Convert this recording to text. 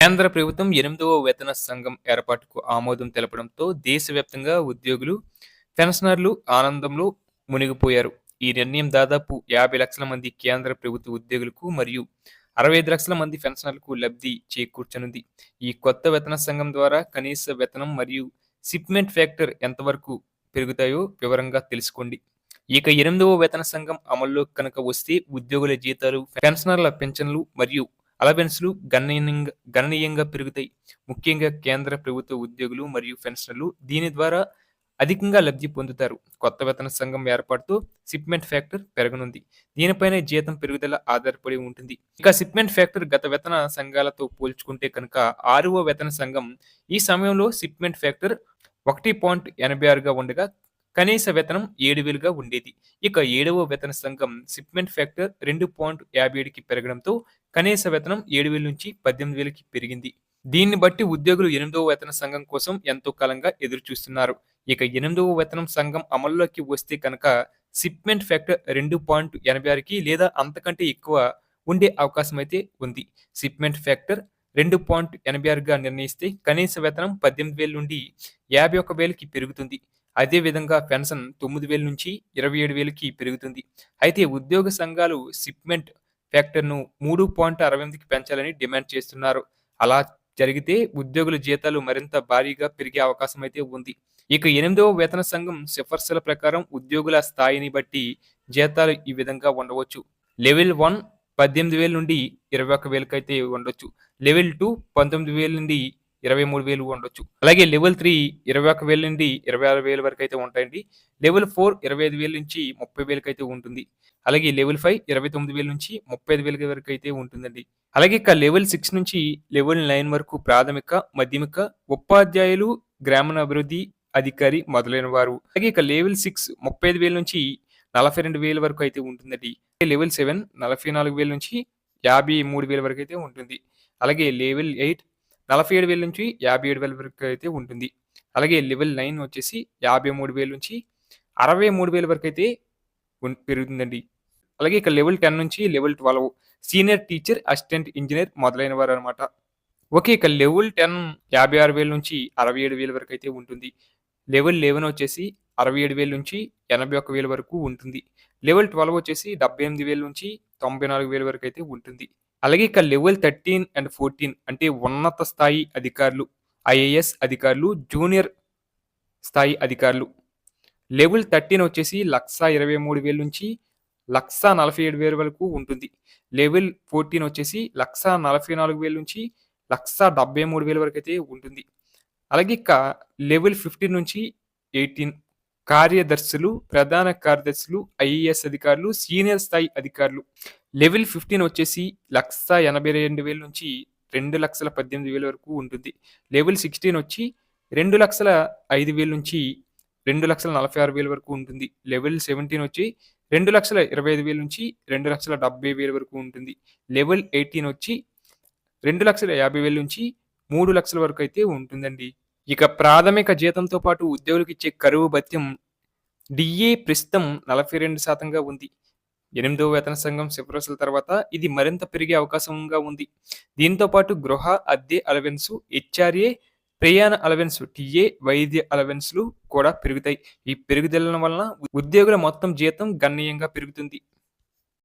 కేంద్ర ప్రభుత్వం ఎనిమిదవ వేతన సంఘం ఏర్పాటుకు ఆమోదం తెలపడంతో దేశవ్యాప్తంగా ఉద్యోగులు పెన్షనర్లు ఆనందంలో మునిగిపోయారు. ఈ నిర్ణయం దాదాపు యాభై లక్షల మంది కేంద్ర ప్రభుత్వ ఉద్యోగులకు మరియు అరవై ఐదు లక్షల మంది పెన్షనర్లకు లబ్ధి చేకూర్చనుంది. ఈ కొత్త వేతన సంఘం ద్వారా కనీస వేతనం మరియు షిప్మెంట్ ఫ్యాక్టర్ ఎంతవరకు పెరుగుతాయో వివరంగా తెలుసుకోండి. ఇక ఎనిమిదవ వేతన సంఘం అమల్లో కనుక వస్తే ఉద్యోగుల జీతాలు పెన్షనర్ల పెన్షన్లు మరియు అలవెన్స్లు గణనీయంగా గణనీయంగా పెరుగుతాయి. ముఖ్యంగా కేంద్ర ప్రభుత్వ ఉద్యోగులు మరియు పెన్షనర్లు దీని ద్వారా అధికంగా లబ్ధి పొందుతారు. కొత్త వేతన సంఘం ఏర్పాటుతో సిప్మెంట్ ఫ్యాక్టర్ పెరగనుంది. దీనిపైనే జీతం పెరుగుదల ఆధారపడి ఉంటుంది. ఇక సిప్మెంట్ ఫ్యాక్టర్ గత వేతన సంఘాలతో పోల్చుకుంటే కనుక ఆరవ వేతన సంఘం ఈ సమయంలో సిప్మెంట్ ఫ్యాక్టర్ ఒకటి పాయింట్ ఎనభై ఆరుగా ఉండగా కనీస వేతనం ఏడు వేలుగా ఉండేది. ఇక ఏడవ వేతన సంఘం షిప్మెంట్ ఫ్యాక్టర్ రెండు పాయింట్ యాభై ఏడుకి పెరగడంతో కనీస వేతనం ఏడు వేల నుంచి పద్దెనిమిది వేలకి పెరిగింది. దీన్ని బట్టి ఉద్యోగులు ఎనిమిదవ వేతన సంఘం కోసం ఎంతో కాలంగా ఎదురు చూస్తున్నారు. ఇక ఎనిమిదవ వేతనం సంఘం అమల్లోకి వస్తే కనుక షిప్మెంట్ ఫ్యాక్టర్ రెండు పాయింట్ ఎనభై ఆరుకి లేదా అంతకంటే ఎక్కువ ఉండే అవకాశం అయితే ఉంది. షిప్మెంట్ ఫ్యాక్టర్ రెండు పాయింట్ ఎనభై ఆరుగా నిర్ణయిస్తే కనీస వేతనం పద్దెనిమిది వేల నుండి యాభై ఒక్క వేలకి పెరుగుతుంది. అదే విధంగా పెన్షన్ తొమ్మిది వేల నుంచి ఇరవై ఏడు వేలకి పెరుగుతుంది. అయితే ఉద్యోగ సంఘాలు షిప్మెంట్ ఫ్యాక్టర్ను మూడు పాయింట్ అరవై ఎనిమిదికి పెంచాలని డిమాండ్ చేస్తున్నారు. అలా జరిగితే ఉద్యోగుల జీతాలు మరింత భారీగా పెరిగే అవకాశం అయితే ఉంది. ఇక ఎనిమిదవ వేతన సంఘం సిఫార్సుల ప్రకారం ఉద్యోగుల స్థాయిని బట్టి జీతాలు ఈ విధంగా ఉండవచ్చు. లెవెల్ వన్ పద్దెనిమిది వేల నుండి ఇరవై ఒక్క వేలకైతే ఉండొచ్చు. లెవెల్ టూ పంతొమ్మిది వేల నుండి ఇరవై మూడు వేలు ఉండొచ్చు. అలాగే లెవెల్ త్రీ ఇరవై ఒక వేల నుండి ఇరవై ఆరు వేల వరకు అయితే ఉంటాయండి. లెవెల్ ఫోర్ ఇరవై ఐదు వేల నుంచి ముప్పై వేలకు అయితే ఉంటుంది. అలాగే లెవెల్ ఫైవ్ ఇరవై తొమ్మిది వేల నుంచి ముప్పై ఐదు వేల వరకు అయితే ఉంటుందండి. అలాగే ఇక లెవెల్ సిక్స్ నుంచి లెవెల్ నైన్ వరకు ప్రాథమిక మాధ్యమిక ఉపాధ్యాయులు గ్రామీణాభివృద్ధి అధికారి మొదలైన వారు అలాగే ఇక లెవెల్ సిక్స్ ముప్పై ఐదు వేల నుంచి నలభై రెండు వేల వరకు అయితే ఉంటుందండి. లెవెల్ సెవెన్ నలభై నాలుగు వేల నుంచి యాభై మూడు వేల వరకు అయితే ఉంటుంది. అలాగే లెవెల్ ఎయిట్ నలభై ఏడు వేల నుంచి యాభై ఏడు వేల వరకు అయితే ఉంటుంది. అలాగే లెవెల్ నైన్ వచ్చేసి యాభై మూడు వేల నుంచి అరవై మూడు వేల వరకు అయితే పెరుగుతుందండి. అలాగే ఇక లెవెల్ టెన్ నుంచి level twelve senior teacher assistant engineer మొదలైన వారు అనమాట ఓకే ఇక లెవెల్ టెన్ యాభై ఆరు వేల నుంచి అరవై ఏడు వేల వరకు అయితే ఉంటుంది. లెవెల్ లెవెన్ వచ్చేసి అరవై ఏడు వేల నుంచి ఎనభై ఒక్క వేల వరకు ఉంటుంది. లెవెల్ ట్వెల్వ్ వచ్చేసి డెబ్బై ఎనిమిది వేల నుంచి తొంభై నాలుగు వేల వరకు అయితే ఉంటుంది. అలాగే ఇక లెవెల్ థర్టీన్ అండ్ ఫోర్టీన్ అంటే ఉన్నత స్థాయి అధికారులు ఐఏఎస్ అధికారులు జూనియర్ స్థాయి అధికారులు. లెవెల్ థర్టీన్ వచ్చేసి లక్ష ఇరవై మూడు వేల నుంచి లక్ష నలభై ఏడు వేల వరకు ఉంటుంది. లెవెల్ ఫోర్టీన్ వచ్చేసి లక్ష నలభై నాలుగు వేల నుంచి లక్ష డెబ్బై మూడు వేల వరకు అయితే ఉంటుంది. అలాగే ఇక లెవెల్ ఫిఫ్టీన్ నుంచి ఎయిటీన్ కార్యదర్శులు ప్రధాన కార్యదర్శులు ఐఏఎస్ అధికారులు సీనియర్ స్థాయి అధికారులు. లెవెల్ ఫిఫ్టీన్ వచ్చేసి లక్ష ఎనభై రెండు వేల నుంచి రెండు లక్షల పద్దెనిమిది వేల వరకు ఉంటుంది. లెవెల్ సిక్స్టీన్ వచ్చి రెండు లక్షల ఐదు వేల నుంచి రెండు లక్షల నలభై ఆరు వేల వరకు ఉంటుంది. లెవెల్ సెవెంటీన్ వచ్చి రెండు లక్షల ఇరవై ఐదు వేల నుంచి రెండు లక్షల డెబ్బై వేల వరకు ఉంటుంది. లెవెల్ ఎయిటీన్ వచ్చి రెండు లక్షల యాభై వేల నుంచి మూడు లక్షల వరకు అయితే ఉంటుందండి. ఇక ప్రాథమిక జీతంతో పాటు ఉద్యోగులకు ఇచ్చే కరువు భత్యం డిఏ ప్రస్తుతం నలభై రెండు శాతంగా ఉంది. ఎనిమిదవ వేతన సంఘం సిఫారసుల తర్వాత ఇది మరింత పెరిగే అవకాశంగా ఉంది. దీంతో పాటు గృహ అద్దె అలవెన్స్ హెచ్ఆర్ఏ ప్రయాణ అలవెన్స్ టీఏ వైద్య అలవెన్స్లు కూడా పెరుగుతాయి. ఈ పెరుగుదల వలన ఉద్యోగుల మొత్తం జీతం గణనీయంగా పెరుగుతుంది.